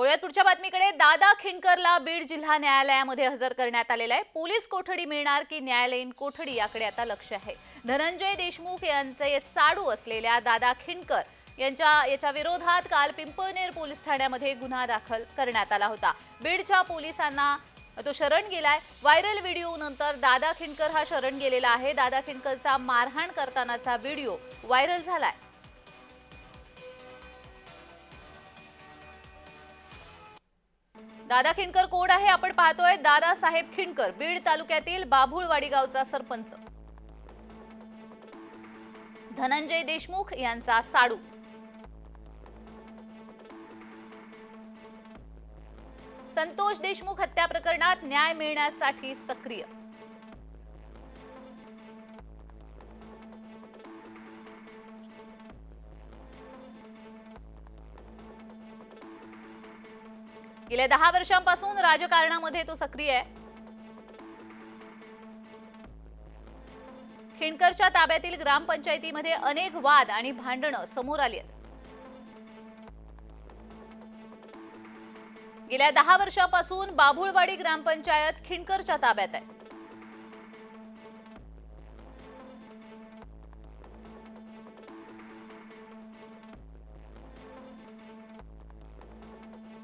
वळूयात पुढच्या बातमीकडे. दादा खिंडकरला बीड जिल्हा न्यायालयामध्ये हजर करण्यात आलेला आहे. पोलीस कोठडी मिळणार की न्यायालयीन कोठडी याकडे आता लक्ष आहे. धनंजय देशमुख यांचे साडू असलेल्या दादा खिंडकर यांच्या याच्या विरोधात काल पिंपळनेर पोलीस ठाण्यामध्ये गुन्हा दाखल करण्यात आला होता. बीडच्या पोलिसांना तो शरण गेलाय. व्हायरल व्हिडिओ नंतर दादा खिंडकर हा शरण गेलेला आहे. दादा खिंडकरचा मारहाण करतानाचा व्हिडिओ व्हायरल झालाय. दादा खिंडकर कोण आहे? आपण पाहतोय दादा साहेब खिंडकर बीड तालुक्यातील बाभुळवाडी गावचा सरपंच. धनंजय देशमुख यांचा साडू. संतोष देशमुख हत्या प्रकरणात न्याय मिळण्यासाठी सक्रिय. गेल्या दहा वर्षांपासून राजकारणामध्ये तो सक्रिय आहे. खिणकरच्या ताब्यातील ग्रामपंचायतीमध्ये अनेक वाद आणि भांडणं समोर आली आहेत. गेल्या दहा वर्षांपासून बाभुळवाडी ग्रामपंचायत खिणकरच्या ताब्यात आहे.